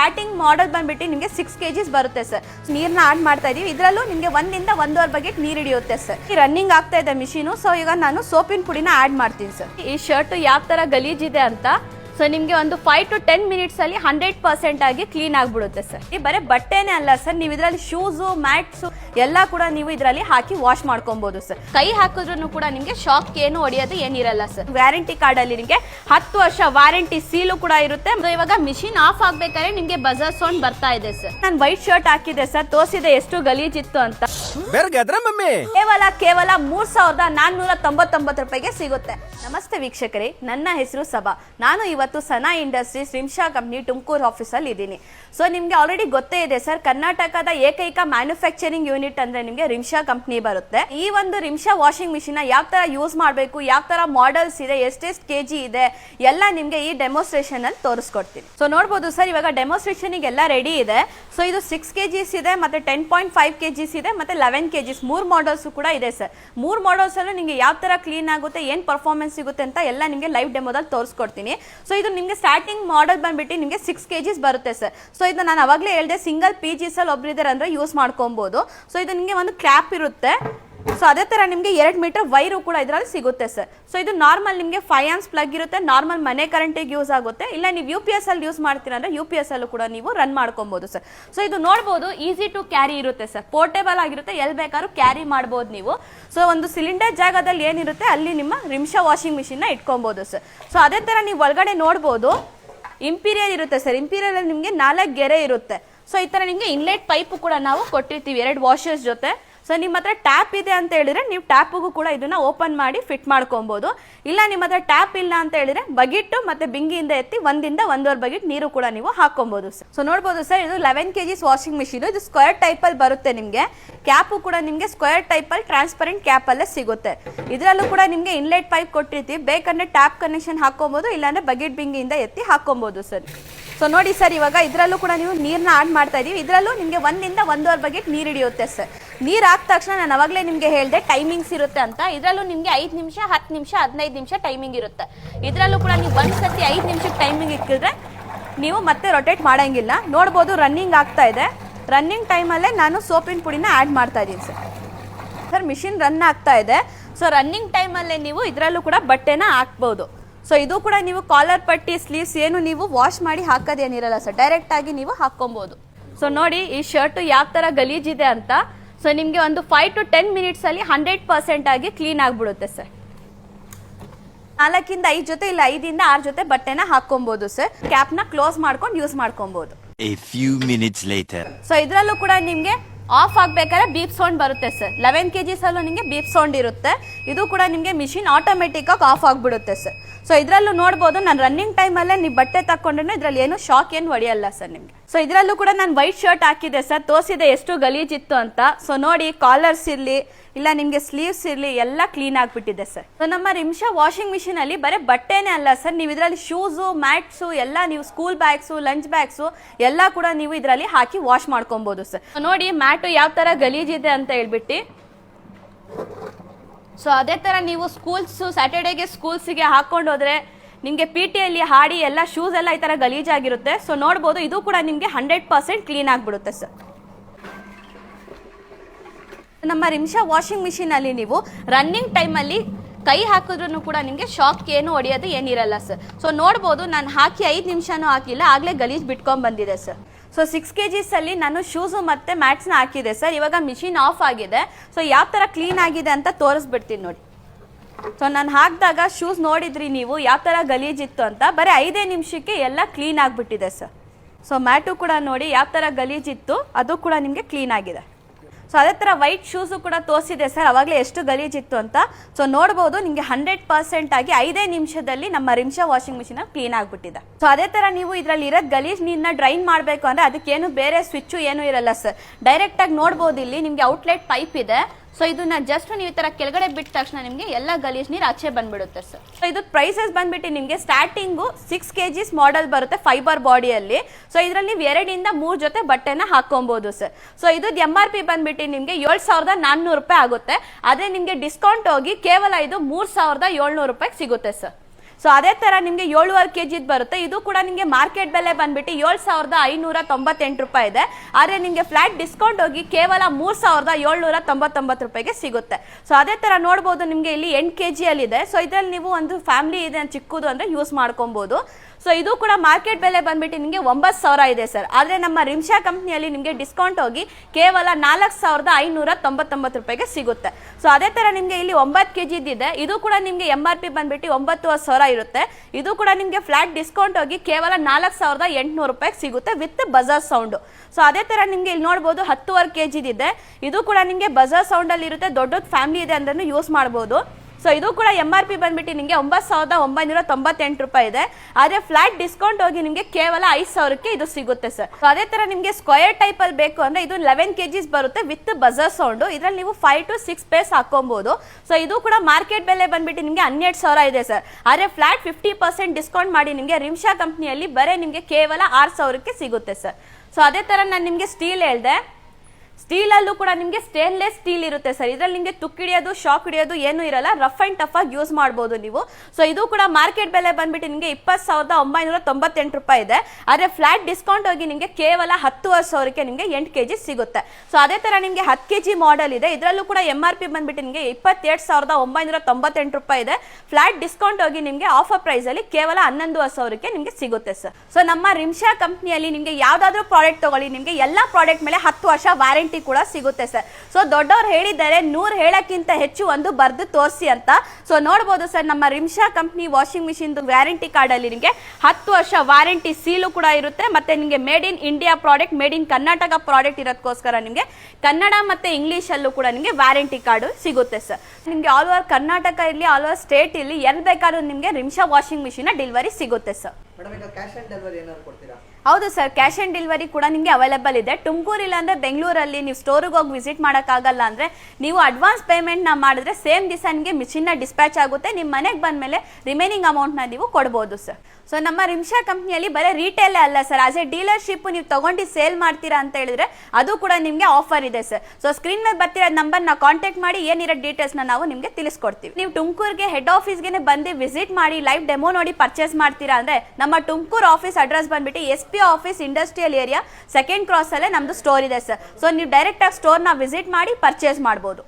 Starting ಮಾಡಲ್ ಬಂದ್ಬಿಟ್ಟು ನಿಮಗೆ ಸಿಕ್ಸ್ ಕೆಜಿಸ್ ಬರುತ್ತೆ ಸರ್ ನೀರನ್ನ ಆಡ್ ಮಾಡ್ತಾ ಇದೀವಿ. ಇದರಲ್ಲೂ ನಿಮಗೆ ಒಂದಿಂದ ಒಂದೂವರೆ ಬಕೆಟ್ ನೀರು ಹಿಡಿಯುತ್ತೆ ಸರ್ ರನ್ನಿಂಗ್ ಆಗ್ತಾ ಇದೆ ಮಿಷಿನು ಸೊ ಈಗ ನಾನು ಸೋಪಿನ ಪುಡಿನ ಆಡ್ ಮಾಡ್ತೀನಿ ಸರ್ ಈ ಶರ್ಟ್ ಯಾವ ತರ ಗಲೀಜಿದೆ ಅಂತ ಸೊ ನಿಮಗೆ ಒಂದು ಫೈವ್ ಟು ಟೆನ್ ಮಿನಿಟ್ಸ್ ಅಲ್ಲಿ ಹಂಡ್ರೆಡ್ ಪರ್ಸೆಂಟ್ ಆಗಿ ಕ್ಲೀನ್ ಆಗಿಬಿಡುತ್ತೆ ಸರ್ ಈ ಬರೀ ಬಟ್ಟೆನೇ ಅಲ್ಲ ಸರ್ ನೀವು ಇದರಲ್ಲಿ ಶೂಸು ಮ್ಯಾಟ್ಸು ಎಲ್ಲ ಕೂಡ ನೀವು ಇದರಲ್ಲಿ ಹಾಕಿ ವಾಶ್ ಮಾಡ್ಕೊಬೋದು ಸರ್ ಕೈ ಹಾಕಿದ್ರು ಕೂಡ ನಿಮಗೆ ಶಾಕ್ ಏನು ಹೊಡೆಯೋದು ಏನಿರಲ್ಲ ಸರ್ ವ್ಯಾರಂಟಿ ಕಾರ್ಡ್ ಅಲ್ಲಿ ನಿಮಗೆ ಹತ್ತು ವರ್ಷ ವಾರಂಟಿ ಸೀಲು ಕೂಡ ಇರುತ್ತೆ. ಇವಾಗ ಮಿಷಿನ್ ಆಫ್ ಆಗಬೇಕಾದ್ರೆ ನಿಮಗೆ ಬಜಾರ್ ಸೌಂಡ್ ಬರ್ತಾ ಇದೆ ಸರ್ ನಾನು ವೈಟ್ ಶರ್ಟ್ ಹಾಕಿದೆ ಸರ್ ತೋರಿಸಿದೆ ಎಷ್ಟು ಗಲೀಜಿತ್ತು ಅಂತ. ಕೇವಲ ಕೇವಲ ಮೂರ್ ಸಾವಿರದ ನಾನ್ನೂರ ತೊಂಬತ್ತೊಂಬತ್ತು ರೂಪಾಯಿಗೆ ಸಿಗುತ್ತೆ. ನಮಸ್ತೆ ವೀಕ್ಷಕರೇ ನನ್ನ ಹೆಸರು ಸಭಾ. ನಾನು ಇವತ್ತು ಸನಾ ಇಂಡಸ್ಟ್ರೀಸ್, ರಿಮ್ಷಾ ಕಂಪ್ನಿ, ತುಮಕೂರು ಆಫೀಸಲ್ಲಿ ಇದ್ದೀನಿ. ಸೊ ನಿಮಗೆ ಆಲ್ರೆಡಿ ಗೊತ್ತೇ ಇದೆ ಸರ್, ಕರ್ನಾಟಕದ ಏಕೈಕ ಮ್ಯಾನುಫ್ಯಾಕ್ಚರಿಂಗ್ ಯೂನಿಟ್ ಅಂದ್ರೆ ನಿಮಗೆ ರಿಮ್ಷಾ ಕಂಪ್ನಿ ಬರುತ್ತೆ. ಈ ಒಂದು ರಿಮ್ಶಾ ವಾಷಿಂಗ್ ಮಿಷಿನ್ ಯಾವ ತರ ಯೂಸ್ ಮಾಡಬೇಕು, ಯಾವ ತರ ಮಾಡೆಲ್ಸ್ ಇದೆ, ಎಷ್ಟೆಷ್ಟು ಕೆ ಜಿ ಇದೆ, ಎಲ್ಲ ನಿಮಗೆ ಈ ಡೆಮೋಸ್ಟ್ರೇಷನ್ ಅಲ್ಲಿ ತೋರಿಸ್ಕೊಡ್ತೀನಿ. ಸೊ ನೋಡ್ಬೋದು ಸರ್, ಇವಾಗ ಡೆಮೋಸ್ಟ್ರೇಷನ್ ಎಲ್ಲ ರೆಡಿ ಇದೆ. ಸೊ ಇದು ಸಿಕ್ಸ್ ಕೆ ಜಿಸ್ ಇದೆ, ಮತ್ತೆ ten point five K Gs ಇದೆ, ಮತ್ತೆ ಲೆವೆನ್ ಕೆ ಜಿಸ್ ಮೂರು ಮಾಡಲ್ಸ್ ಕೂಡ ಇದೆ ಸರ್. ಮೂರು ಮಾಡಲ್ಸ್ ಅಲ್ಲೂ ನಿಮಗೆ ಯಾವ ತರ ಕ್ಲೀನ್ ಆಗುತ್ತೆ, ಏನ್ ಪರ್ಫಾರ್ಮೆನ್ಸ್ ಸಿಗುತ್ತೆ ಅಂತ ಎಲ್ಲ ನಿಮಗೆ ಲೈವ್ ಡೆಮೋದಲ್ಲಿ ತೋರಿಸ್ಕೊಡ್ತೀನಿ. ಸೊ ಇದು ನಿಮಗೆ ಸ್ಟಾರ್ಟಿಂಗ್ ಮಾಡೆಲ್ ಬಂದ್ಬಿಟ್ಟು ನಿಮಗೆ ಸಿಕ್ಸ್ ಕೆ ಜಿಸ್ ಬರುತ್ತೆ ಸರ್ ಸೊ ಇದು ನಾನು ಅವಾಗಲೇ ಹೇಳಿದೆ ಸಿಂಗಲ್ ಪಿ ಜಿಸ್ ಅಲ್ಲಿ ಅಂದರೆ ಅಂದ್ರೆ ಯೂಸ್ ಮಾಡ್ಕೊಬೋದು. ಸೊ ಇದು ನಿಮಗೆ ಒಂದು ಕ್ಲಾಪ್ ಇರುತ್ತೆ. ಸೊ ಅದೇ ತರ ನಿಮಗೆ ಎರಡು ಮೀಟರ್ ವೈರು ಕೂಡ ಇದರಲ್ಲಿ ಸಿಗುತ್ತೆ ಸರ್ ಸೊ ಇದು ನಾರ್ಮಲ್ ನಿಮಗೆ ಫೈವ್ ಆನ್ಸ್ ಪ್ಲಗ್ ಇರುತ್ತೆ ನಾರ್ಮಲ್ ಮನೆ ಕರೆಂಟಿಗೆ ಯೂಸ್ ಆಗುತ್ತೆ, ಇಲ್ಲ ನೀವು ಯು ಪಿ ಎಸ್ ಅಲ್ಲಿ ಯೂಸ್ ಮಾಡ್ತೀರಾ ಅಂದ್ರೆ ಯು ಪಿ ಎಸ್ ಅಲ್ಲೂ ಕೂಡ ನೀವು ರನ್ ಮಾಡ್ಕೊಬಹುದು ಸರ್ ಸೊ ಇದು ನೋಡ್ಬೋದು ಈಸಿ ಟು ಕ್ಯಾರಿ ಇರುತ್ತೆ ಸರ್ ಪೋರ್ಟೇಬಲ್ ಆಗಿರುತ್ತೆ ಎಲ್ಲಿ ಬೇಕಾದ್ರೂ ಕ್ಯಾರಿ ಮಾಡ್ಬೋದು ನೀವು. ಸೊ ಒಂದು ಸಿಲಿಂಡರ್ ಜಾಗದಲ್ಲಿ ಏನಿರುತ್ತೆ, ಅಲ್ಲಿ ನಿಮ್ಮ ರಿಮ್ಶಾ ವಾಷಿಂಗ್ ಮಿಷಿನ್ನ ಇಟ್ಕೊಬೋದು ಸರ್ ಸೊ ಅದೇ ತರ ನೀವು ಒಳಗಡೆ ನೋಡ್ಬೋದು ಇಂಪೀರಿಯರ್ ಇರುತ್ತೆ ಸರ್ ಇಂಪೀರಿಯಲ್ ನಿಮಗೆ ನಾಲ್ಕು ಗೆರೆ ಇರುತ್ತೆ. ಸೊ ಈ ತರ ನಿಮಗೆ ಇನ್ಲೆಟ್ ಪೈಪ್ ಕೂಡ ನಾವು ಕೊಟ್ಟಿರ್ತೀವಿ, ಎರಡು ವಾಷರ್ಸ್ ಜೊತೆ. ಸೊ ನಿಮ್ಮ ಹತ್ರ ಟ್ಯಾಪ್ ಇದೆ ಅಂತ ಹೇಳಿದ್ರೆ ನೀವು ಟ್ಯಾಪ್ಗೂ ಕೂಡ ಇದನ್ನ ಓಪನ್ ಮಾಡಿ ಫಿಟ್ ಮಾಡ್ಕೊಬಹುದು ಇಲ್ಲ ನಿಮ್ಮ ಹತ್ರ ಟ್ಯಾಪ್ ಇಲ್ಲ ಅಂತ ಹೇಳಿದ್ರೆ ಬಗಿಟ್ಟು ಮತ್ತೆ ಬಿಂಗಿಯಿಂದ ಎತ್ತಿ ಒಂದಿಂದ ಒಂದೂವರೆ ಬಗಿಟ್ ನೀರು ಕೂಡ ನೀವು ಹಾಕೊಬಹುದು ಸರ್ ಸೊ ನೋಡ್ಬೋದು ಸರ್ ಇದು eleven K Gs washing machine ಇದು ಸ್ಕ್ವೇರ್ ಟೈಪ್ ಅಲ್ಲಿ ಬರುತ್ತೆ ನಿಮಗೆ. ಕ್ಯಾಪು ಕೂಡ ನಿಮಗೆ ಸ್ಕ್ವೇರ್ ಟೈಪ್ ಅಲ್ಲಿ ಟ್ರಾನ್ಸ್ಪರೆಂಟ್ ಕ್ಯಾಪ್ ಅಲ್ಲೇ ಸಿಗುತ್ತೆ. ಇದರಲ್ಲೂ ಕೂಡ ನಿಮಗೆ ಇನ್ಲೆಟ್ ಪೈಪ್ ಕೊಟ್ಟಿರ್ತೀವಿ. ಬೇಕಂದ್ರೆ ಟ್ಯಾಪ್ ಕನೆಕ್ಷನ್ ಹಾಕೊಬಹುದು ಇಲ್ಲಾಂದ್ರೆ ಬಗೆಟ್ ಬಿಂಗಿಯಿಂದ ಎತ್ತಿ ಹಾಕೊಬಹುದು ಸರ್ ಸೊ ನೋಡಿ ಸರ್ ಇವಾಗ ಇದರಲ್ಲೂ ಕೂಡ ನೀವು ನೀರನ್ನ ಆಡ್ ಮಾಡ್ತಾ ಇದೀವಿ. ಇದರಲ್ಲೂ ನಿಮಗೆ ಒಂದಿಂದ ಒಂದೂವರೆ ಬಗೆಟ್ ನೀರು ಹಿಡಿಯುತ್ತೆ ಸರ್ ನೀರು ಹಾಕಿದ ತಕ್ಷಣ ನಾನು ಅವಾಗಲೇ ನಿಮಗೆ ಹೇಳಿದೆ ಟೈಮಿಂಗ್ಸ್ ಇರುತ್ತೆ ಅಂತ. ಇದರಲ್ಲೂ ನಿಮಗೆ ಐದು ನಿಮಿಷ, ಹತ್ತು ನಿಮಿಷ, ಹದಿನೈದು ನಿಮಿಷ ಟೈಮಿಂಗ್ ಇರುತ್ತೆ. ಇದರಲ್ಲೂ ಕೂಡ ನೀವು ಒಂದು ಸತಿ ಐದು ನಿಮಿಷಕ್ಕೆ ಟೈಮಿಂಗ್ ಇಕ್ಕಿದ್ರೆ ನೀವು ಮತ್ತೆ ರೊಟೇಟ್ ಮಾಡೋಂಗಿಲ್ಲ. ನೋಡ್ಬೋದು ರನ್ನಿಂಗ್ ಆಗ್ತಾ ಇದೆ. ರನ್ನಿಂಗ್ ಟೈಮಲ್ಲೇ ನಾನು ಸೋಪಿನ ಪುಡಿನ ಆ್ಯಡ್ ಮಾಡ್ತಾ ಇದ್ದೀನಿ ಸರ್. ಸರ್ ಮಿಷಿನ್ ರನ್ ಆಗ್ತಾ ಇದೆ. ಸೊ ರನ್ನಿಂಗ್ ಟೈಮಲ್ಲೇ ನೀವು ಇದರಲ್ಲೂ ಕೂಡ ಬಟ್ಟೆನ ಹಾಕ್ಬೋದು. ಸೊ ಇದು ಕೂಡ ನೀವು ಕಾಲರ್ ಪಟ್ಟಿ ಸ್ಲೀವ್ಸ್ ಏನು ನೀವು ವಾಶ್ ಮಾಡಿ ಹಾಕೋದೇನಿರಲ್ಲ ಸರ್. ಡೈರೆಕ್ಟಾಗಿ ನೀವು ಹಾಕ್ಕೊಬೋದು. ಸೊ ನೋಡಿ ಈ ಶರ್ಟು ಯಾವ ಥರ ಗಲೀಜಿದೆ ಅಂತ. ಸೊ ನಿಮಗೆ ಒಂದು ಫೈವ್ ಟು ಟೆನ್ ಮಿನಿಟ್ಸ್ ಅಲ್ಲಿ ಹಂಡ್ರೆಡ್ ಪರ್ಸೆಂಟ್ ಆಗಿ ಕ್ಲೀನ್ ಆಗಿಬಿಡುತ್ತೆ ಸರ್ ನಾಲ್ಕಿಂದ ಐದು ಜೊತೆ ಇಲ್ಲ ಐದಿಂದ ಆರು ಜೊತೆ ಬಟ್ಟೆನ ಹಾಕೊಬಹುದು ಸರ್ ಕ್ಯಾಪ್ನ ಕ್ಲೋಸ್ ಮಾಡ್ಕೊಂಡು ಯೂಸ್ ಮಾಡ್ಕೊಬಹುದು. ಸೊ ಇದರಲ್ಲೂ ಕೂಡ ನಿಮಗೆ ಆಫ್ ಆಗ್ಬೇಕಾದ್ರೆ ಬೀಪ್ ಸೌಂಡ್ ಬರುತ್ತೆ ಸರ್ ಲೆವೆನ್ ಕೆ ಅಲ್ಲೂ ನಿಮಗೆ ಬೀಪ್ ಸೌಂಡ್ ಇರುತ್ತೆ. ಇದು ಕೂಡ ನಿಮಗೆ ಮಿಷಿನ್ ಆಟೋಮೆಟಿಕ್ ಆಗಿ ಆಫ್ ಆಗ್ಬಿಡುತ್ತೆ ಸರ್ ಸೊ ಇದರಲ್ಲೂ ನೋಡ್ಬೋದು, ನಾನು ರನ್ನಿಂಗ್ ಟೈಮಲ್ಲೇ ನೀವು ಬಟ್ಟೆ ತಕೊಂಡ್ರೆ ಇದರಲ್ಲಿ ಏನು ಶಾಕ್ ಏನು ಹೊಡೆಯಲ್ಲ ಸರ್ ನಿಮಗೆ. ಸೊ ಇದರಲ್ಲೂ ಕೂಡ ನಾನು ವೈಟ್ ಶರ್ಟ್ ಹಾಕಿದೆ ಸರ್ ತೋರಿಸಿದೆ ಎಷ್ಟು ಗಲೀಜಿತ್ತು ಅಂತ. ಸೊ ನೋಡಿ ಕಾಲರ್ಸ್ ಇರಲಿ, ಇಲ್ಲ ನಿಮಗೆ ಸ್ಲೀವ್ಸ್ ಇರಲಿ, ಎಲ್ಲ ಕ್ಲೀನ್ ಆಗಿಬಿಟ್ಟಿದೆ ಸರ್ ಸೊ ನಮ್ಮ ರಿಮ್ಷಾ ವಾಷಿಂಗ್ ಮಿಷಿನಲ್ಲಿ ಬರೀ ಬಟ್ಟೆನೇ ಅಲ್ಲ ಸರ್ ನೀವು ಇದರಲ್ಲಿ ಶೂಸು ಮ್ಯಾಟ್ಸು ಎಲ್ಲ ನೀವು ಸ್ಕೂಲ್ ಬ್ಯಾಗ್ಸು ಲಂಚ್ ಬ್ಯಾಗ್ಸು ಎಲ್ಲ ಕೂಡ ನೀವು ಇದರಲ್ಲಿ ಹಾಕಿ ವಾಶ್ ಮಾಡ್ಕೊಬೋದು ಸರ್ ನೋಡಿ ಮ್ಯಾಟು ಯಾವ ತರ ಗಲೀಜಿದೆ ಅಂತ ಹೇಳ್ಬಿಟ್ಟು. ಸೊ ಅದೇ ಥರ ನೀವು ಸ್ಕೂಲ್ಸು ಸ್ಯಾಟರ್ಡೇಗೆ ಸ್ಕೂಲ್ಸಿಗೆ ಹಾಕ್ಕೊಂಡು ಹೋದರೆ ನಿಮಗೆ ಪಿ ಟಿಯಲ್ಲಿ ಹಾಡಿ ಎಲ್ಲ ಶೂಸ್ ಎಲ್ಲ ಈ ಥರ ಗಲೀಜಾಗಿರುತ್ತೆ. ಸೊ ನೋಡ್ಬೋದು ಇದು ಕೂಡ ನಿಮಗೆ ಹಂಡ್ರೆಡ್ ಪರ್ಸೆಂಟ್ ಕ್ಲೀನ್ ಆಗಿಬಿಡುತ್ತೆ ಸರ್ ನಮ್ಮ ರಿಮ್ಶಾ ವಾಷಿಂಗ್ ಮಿಷಿನಲ್ಲಿ ನೀವು ರನ್ನಿಂಗ್ ಟೈಮಲ್ಲಿ ಕೈ ಹಾಕಿದ್ರು ಕೂಡ ನಿಮಗೆ ಶಾಕ್ ಏನು ಹೊಡೆಯೋದು ಏನಿರಲ್ಲ ಸರ್ ಸೊ ನೋಡ್ಬೋದು, ನಾನು ಹಾಕಿ ಐದು ನಿಮಿಷನೂ ಹಾಕಿಲ್ಲ, ಆಗಲೇ ಗಲೀಜು ಬಿಟ್ಕೊಂಡು ಬಂದಿದೆ ಸರ್ ಸೊ ಸಿಕ್ಸ್ ಕೆ ಜಿಸಲ್ಲಿ ನಾನು ಶೂಸು ಮತ್ತೆ ಮ್ಯಾಟ್ಸ್ನ ಹಾಕಿದೆ ಸರ್ ಇವಾಗ ಮಿಷಿನ್ ಆಫ್ ಆಗಿದೆ. ಸೊ ಯಾವ ಥರ ಕ್ಲೀನ್ ಆಗಿದೆ ಅಂತ ತೋರಿಸ್ಬಿಡ್ತೀನಿ ನೋಡಿ. ಸೊ ನಾನು ಹಾಕಿದಾಗ ಶೂಸ್ ನೋಡಿದ್ರಿ ನೀವು, ಯಾವ ಥರ ಗಲೀಜಿತ್ತು ಅಂತ. ಬರೀ ಐದೇ ನಿಮಿಷಕ್ಕೆ ಎಲ್ಲ ಕ್ಲೀನ್ ಆಗಿಬಿಟ್ಟಿದೆ ಸರ್ ಸೊ ಮ್ಯಾಟು ಕೂಡ ನೋಡಿ, ಯಾವ ಥರ ಗಲೀಜಿತ್ತು ಅದು ಕೂಡ ನಿಮಗೆ ಕ್ಲೀನ್ ಆಗಿದೆ. ಸೊ ಅದೇ ಥರ ವೈಟ್ ಶೂಸು ಕೂಡ ತೋರಿಸಿದೆ ಸರ್ ಅವಾಗಲೇ ಎಷ್ಟು ಗಲೀಜಿತ್ತು ಅಂತ. ಸೊ ನೋಡ್ಬೋದು ನಿಮಗೆ ಹಂಡ್ರೆಡ್ ಪರ್ಸೆಂಟ್ ಆಗಿ ಐದೇ ನಿಮಿಷದಲ್ಲಿ ನಮ್ಮ ರಿಮ್ಶಾ ವಾಷಿಂಗ್ ಮಿಷಿನ್ ಕ್ಲೀನ್ ಆಗಿಬಿಟ್ಟಿದೆ. ಸೊ ಅದೇ ಥರ ನೀವು ಇದರಲ್ಲಿ ಇರೋ ಗಲೀಜ್ ನೀರನ್ನ ಡ್ರೈನ್ ಮಾಡಬೇಕು ಅಂದರೆ ಅದಕ್ಕೇನು ಬೇರೆ ಸ್ವಿಚ್ಚು ಏನೂ ಇರಲ್ಲ ಸರ್ ಡೈರೆಕ್ಟಾಗಿ ನೋಡ್ಬೋದು ಇಲ್ಲಿ ನಿಮಗೆ ಔಟ್ಲೆಟ್ ಪೈಪ್ ಇದೆ. ಸೊ ಇದನ್ನ ಜಸ್ಟ್ ನೀವು ಈ ತರ ಕೆಳಗಡೆ ಬಿಟ್ಟ ತಕ್ಷಣ ನಿಮಗೆ ಎಲ್ಲ ಗಲೀಜ್ ನೀರು ಆಚೆ ಬಂದ್ಬಿಡುತ್ತೆ ಸರ್ ಸೊ ಇದು ಪ್ರೈಸಸ್ ಬಂದ್ಬಿಟ್ಟು ನಿಮಗೆ starting six K Gs model ಬರುತ್ತೆ ಫೈಬರ್ ಬಾಡಿಯಲ್ಲಿ ಸೊ ಇದರಲ್ಲಿ ನೀವು ಎರಡಿಂದ ಮೂರು ಜೊತೆ ಬಟ್ಟೆನ ಹಾಕೊಬಹುದು ಸರ್ ಸೊ ಇದು ಎಂ ಆರ್ ಪಿ ಬಂದ್ಬಿಟ್ಟು ನಿಮಗೆ ಏಳು ಸಾವಿರದ ನಾನ್ನೂರು ರೂಪಾಯಿ ಆಗುತ್ತೆ. ಅದೇ ನಿಮಗೆ ಡಿಸ್ಕೌಂಟ್ ಹೋಗಿ ಕೇವಲ ಇದು ಮೂರು ಸಾವಿರದ ಏಳ್ನೂರು ರೂಪಾಯಿಗೆ ಸಿಗುತ್ತೆ ಸರ್ ಸೊ ಅದೇ ತರ ನಿಮಗೆ ಏಳುವರೆ ಕೆ ಜಿದ್ ಬರುತ್ತೆ. ಇದು ಕೂಡ ನಿಮಗೆ ಮಾರ್ಕೆಟ್ ಬೆಲೆ ಬಂದ್ಬಿಟ್ಟು ಏಳು ಸಾವಿರದ ಐನೂರ ತೊಂಬತ್ತೆಂಟು ರೂಪಾಯಿ ಇದೆ. ಆದರೆ ನಿಮಗೆ ಫ್ಲಾಟ್ ಡಿಸ್ಕೌಂಟ್ ಹೋಗಿ ಕೇವಲ ಮೂರು ಸಾವಿರದ ಏಳ್ನೂರ ತೊಂಬತ್ತೊಂಬತ್ತು ರೂಪಾಯಿಗೆ ಸಿಗುತ್ತೆ. ಸೊ ಅದೇ ತರ ನೋಡ್ಬೋದು ನಿಮಗೆ ಇಲ್ಲಿ ಎಂಟು ಕೆ ಜಿಯಲ್ಲಿದೆ ಸೊ ಇದರಲ್ಲಿ ನೀವು ಒಂದು ಫ್ಯಾಮಿಲಿ ಇದೆ, ಚಿಕ್ಕದು ಅಂದ್ರೆ ಯೂಸ್ ಮಾಡ್ಕೊಬೋದು. ಸೊ ಇದು ಕೂಡ ಮಾರ್ಕೆಟ್ ಬೆಲೆ ಬಂದ್ಬಿಟ್ಟು ನಿಮಗೆ ಒಂಬತ್ತು ಸಾವಿರ ಇದೆ ಸರ್ ಆದರೆ ನಮ್ಮ ರಿಮ್ಶಾ ಕಂಪ್ನಿಯಲ್ಲಿ ನಿಮಗೆ ಡಿಸ್ಕೌಂಟ್ ಹೋಗಿ ಕೇವಲ ನಾಲ್ಕು ಸಾವಿರದ ಐನೂರ ತೊಂಬತ್ತೊಂಬತ್ತು ರೂಪಾಯಿಗೆ ಸಿಗುತ್ತೆ. ಸೊ ಅದೇ ಥರ ನಿಮಗೆ ಇಲ್ಲಿ ಒಂಬತ್ತು ಕೆ ಇದೆ ಇದು ಕೂಡ ನಿಮಗೆ ಎಂ ಆರ್ ಪಿ ಬಂದ್ಬಿಟ್ಟು ಒಂಬತ್ತು ಸಾವಿರ ಇರುತ್ತೆ. ಇದು ಕೂಡ ನಿಮಗೆ ಫ್ಲಾಟ್ ಡಿಸ್ಕೌಂಟ್ ಹೋಗಿ ಕೇವಲ ನಾಲ್ಕು ಸಾವಿರದ ಎಂಟುನೂರು ರೂಪಾಯಿಗೆ ಸಿಗುತ್ತೆ ವಿತ್ ಬಜಾರ್ ಸೌಂಡು ಸೊ ಅದೇ ಥರ ನಿಮಗೆ ಇಲ್ಲಿ ನೋಡ್ಬೋದು ಹತ್ತುವರೆ ಕೆ ಇದೆ ಇದು ಕೂಡ ನಿಮಗೆ ಬಜಾರ್ ಸೌಂಡಲ್ಲಿ ಇರುತ್ತೆ. ದೊಡ್ಡ ಫ್ಯಾಮಿಲಿ ಇದೆ ಅಂದ್ರೂ ಯೂಸ್ ಮಾಡ್ಬೋದು. ಸೊ ಇದು ಕೂಡ ಎಂ ಆರ್ ಪಿ ಬಂದ್ಬಿಟ್ಟು ನಿಮಗೆ ಒಂಬತ್ತು ಸಾವಿರದ ಒಂಬೈನೂರ ತೊಂಬತ್ತೆಂಟು ರೂಪಾಯಿ ಇದೆ. ಆದರೆ ಫ್ಲಾಟ್ ಡಿಸ್ಕೌಂಟ್ ಹೋಗಿ ನಿಮಗೆ ಕೇವಲ ಐದು ಸಾವಿರಕ್ಕೆ ಇದು ಸಿಗುತ್ತೆ ಸರ್ ಸೊ ಅದೇ ಥರ ನಿಮಗೆ ಸ್ಕ್ವಯರ್ ಟೈಪಲ್ಲಿ ಬೇಕು ಅಂದರೆ ಇದು ಲೆವೆನ್ ಕೆ ಜಿಸ್ ಬರುತ್ತೆ ವಿತ್ ಬಜರ್ ಸೌಂಡು ಇದರಲ್ಲಿ ನೀವು ಫೈವ್ ಟು ಸಿಕ್ಸ್ ಪೇಸ್ ಹಾಕೊಬೋದು ಸೊ ಇದು ಕೂಡ ಮಾರ್ಕೆಟ್ ಬೆಲೆ ಬಂದ್ಬಿಟ್ಟು ನಿಮಗೆ ಹನ್ನೆರಡು ಸಾವಿರ ಇದೆ ಸರ್ ಆದರೆ ಫ್ಲಾಟ್ ಫಿಫ್ಟಿ ಪರ್ಸೆಂಟ್ ಡಿಸ್ಕೌಂಟ್ ಮಾಡಿ ನಿಮಗೆ ರಿಮ್ಶಾ ಕಂಪ್ನಿಯಲ್ಲಿ ಬರೀ ನಿಮಗೆ ಕೇವಲ ಆರು ಸಾವಿರಕ್ಕೆ ಸಿಗುತ್ತೆ ಸರ್ ಸೊ ಅದೇ ಥರ ನಾನು ನಿಮಗೆ ಸ್ಟೀಲ್ ಹೇಳಿದೆ. ಸ್ಟೀಲಲ್ಲೂ ಕೂಡ ನಿಮಗೆ ಸ್ಟೇನ್ಲೆಸ್ ಸ್ಟೀಲ್ ಇರುತ್ತೆ ಸರ್ ಇದರಲ್ಲಿ ನಿಮಗೆ ತುಕ್ಕಿಡಿಯೋದು ಶಾಕ್ ಹಿಡಿಯೋದು ಏನೂ ಇರಲ್ಲ. ರಫ್ ಅಂಡ್ ಟಫ್ ಆಗಿ ಯೂಸ್ ಮಾಡ್ಬೋದು ನೀವು. ಸೊ ಇದು ಕೂಡ ಮಾರ್ಕೆಟ್ ಬೆಲೆ ಬಂದ್ಬಿಟ್ಟು ನಿಮಗೆ ಇಪ್ಪತ್ತು ಸಾವಿರದ ಒಂಬೈನೂರ ತೊಂಬತ್ತೆಂಟು ರೂಪಾಯಿ ಇದೆ. ಆದರೆ ಫ್ಲಾಟ್ ಡಿಸ್ಕೌಂಟ್ ಹೋಗಿ ನಿಮಗೆ ಕೇವಲ ಹತ್ತುವರೆ ಸಾವಿರಕ್ಕೆ ನಿಮಗೆ ಎಂಟು ಕೆ ಜಿ ಸಿಗುತ್ತೆ. ಸೊ ಅದೇ ಥರ ನಿಮಗೆ ಹತ್ತು ಕೆ ಜಿ ಮಾಡೆಲ್ ಇದೆ. ಇದರಲ್ಲೂ ಕೂಡ ಎಂ ಆರ್ ಪಿ ಬಂದ್ಬಿಟ್ಟು ನಿಮಗೆ ಇಪ್ಪತ್ತೆರಡು ಸಾವಿರದ ಒಂಬೈನೂರ ತೊಂಬತ್ತೆಂಟು ರೂಪಾಯಿ ಇದೆ. ಫ್ಲಾಟ್ ಡಿಸ್ಕೌಂಟ್ ಹೋಗಿ ನಿಮಗೆ ಆಫರ್ ಪ್ರೈಸಲ್ಲಿ ಕೇವಲ ಹನ್ನೊಂದುವರೆ ಸಾವಿರಕ್ಕೆ ನಿಮಗೆ ಸಿಗುತ್ತೆ ಸರ್ ಸೊ ನಮ್ಮ ರಿಮ್ಶಾ ಕಂಪ್ನಿಯಲ್ಲಿ ನಿಮಗೆ ಯಾವುದಾದ್ರೂ ಪ್ರಾಡಕ್ಟ್ ತಗೊಳ್ಳಿ. ನಿಮಗೆ ಎಲ್ಲ ಪ್ರಾಡಕ್ಟ್ ಮೇಲೆ ಹತ್ತು ವರ್ಷ ವ್ಯಾರಂಟಿ ಕೂಡ ಸಿಗುತ್ತೆ ಸರ್. ಸೊ ದೊಡ್ಡವ್ರು ಹೇಳಿದ್ದಾರೆ, ನೂರು ಹೇಳಕ್ಕಿಂತ ಹೆಚ್ಚು ಒಂದು ಬರೆದು ತೋರಿಸಿ ಅಂತ. ಸೊ ನೋಡ್ಬೋದು ಸರ್, ನಮ್ಮ Rimsha company washing machine warranty ಕಾರ್ಡಲ್ಲಿ ನಿಮಗೆ ಹತ್ತು ವರ್ಷ ವಾರಂಟಿ ಸೀಲು ಕೂಡ ಇರುತ್ತೆ. ಮತ್ತೆ ನಿಮಗೆ made in India product, made in Karnataka product ಇರೋದಕ್ಕೋಸ್ಕರ ನಿಮಗೆ ಕನ್ನಡ ಮತ್ತೆ ಇಂಗ್ಲೀಷಲ್ಲೂ ಕೂಡ ನಿಮಗೆ ವ್ಯಾರಂಟಿ ಕಾರ್ಡು ಸಿಗುತ್ತೆ ಸರ್. ನಿಮಗೆ ಆಲ್ ಓವರ್ ಕರ್ನಾಟಕ ಇರಲಿ ಆಲ್ ಓವರ್ ಸ್ಟೇಟ್ ಇರಲಿ, ಎಲ್ಲಿ ಬೇಕಾದ್ರೂ ನಿಮಗೆ ರಿಮ್ಶಾ ವಾಷಿಂಗ್ ಮಿಷಿನ್ ಡೆಲಿವರಿ ಸಿಗುತ್ತೆ ಸರ್. ಹೌದು ಸರ್ ಕ್ಯಾಶ್ ಆನ್ ಡೆಲಿವರಿ ಕೂಡ ನಿಮಗೆ ಅವೈಲೇಬಲ್ ಇದೆ. ತುಮಕೂರು ಇಲ್ಲಾಂದ್ರೆ ಬೆಂಗಳೂರಲ್ಲಿ ನೀವು ಸ್ಟೋರಿಗೆ ಹೋಗಿ ವಿಸಿಟ್ ಮಾಡೋಕ್ಕಾಗಲ್ಲ ಅಂದರೆ ನೀವು ಅಡ್ವಾನ್ಸ್ ಪೇಮೆಂಟ್ನ ಮಾಡಿದ್ರೆ ಸೇಮ್ ದಿವಸ ನಿಮಗೆ ಮಿಷಿನ್ನ ಡಿಸ್ಪ್ಯಾಚ್ ಆಗುತ್ತೆ. ನಿಮ್ಮ ಮನೆಗೆ ಬಂದ ಮೇಲೆ ರಿಮೈನಿಂಗ್ ಅಮೌಂಟ್ನ ನೀವು ಕೊಡ್ಬೋದು ಸರ್ ಸೊ ನಮ್ಮ ರಿಮ್ಷಾ ಕಂಪ್ನಿಯಲ್ಲಿ ಬರೀ ರಿಟೇಲೇ ಅಲ್ಲ ಸರ್ ಆಸ್ ಎ ಡೀಲರ್ಶಿಪ್ ನೀವು ತಗೊಂಡು ಸೇಲ್ ಮಾಡ್ತೀರಾ ಅಂತ ಹೇಳಿದ್ರೆ ಅದು ಕೂಡ ನಿಮಗೆ ಆಫರ್ ಇದೆ ಸರ್ ಸೊ ಸ್ಕ್ರೀನ್ ಮೇಲೆ ಬರ್ತಿರೋ ನಂಬರ್ನ ಕಾಂಟ್ಯಾಕ್ಟ್ ಮಾಡಿ ಏನಿರೋ ಡೀಟೇಲ್ಸ್ನ ನಾವು ನಿಮಗೆ ತಿಳಿಸ್ಕೊಡ್ತೀವಿ. ನೀವು ತುಮಕೂರಿಗೆ ಹೆಡ್ ಆಫೀಸ್ಗೆ ಬಂದು ವಿಸಿಟ್ ಮಾಡಿ ಲೈವ್ ಡೆಮೋ ನೋಡಿ ಪರ್ಚೇಸ್ ಮಾಡ್ತೀರಾ ಅಂದ್ರೆ ನಮ್ಮ ತುಮಕೂರು ಆಫೀಸ್ ಅಡ್ರೆಸ್ ಬಂದ್ಬಿಟ್ಟು S P office industrial area second cross ಅಲ್ಲೇ ನಮ್ದು ಸ್ಟೋರ್ ಇದೆ ಸರ್ ಸೊ ನೀವು ಡೈರೆಕ್ಟ್ ಆಗಿ ಸ್ಟೋರ್ನ ವಿಸಿಟ್ ಮಾಡಿ ಪರ್ಚೇಸ್ ಮಾಡ್ಬೋದು.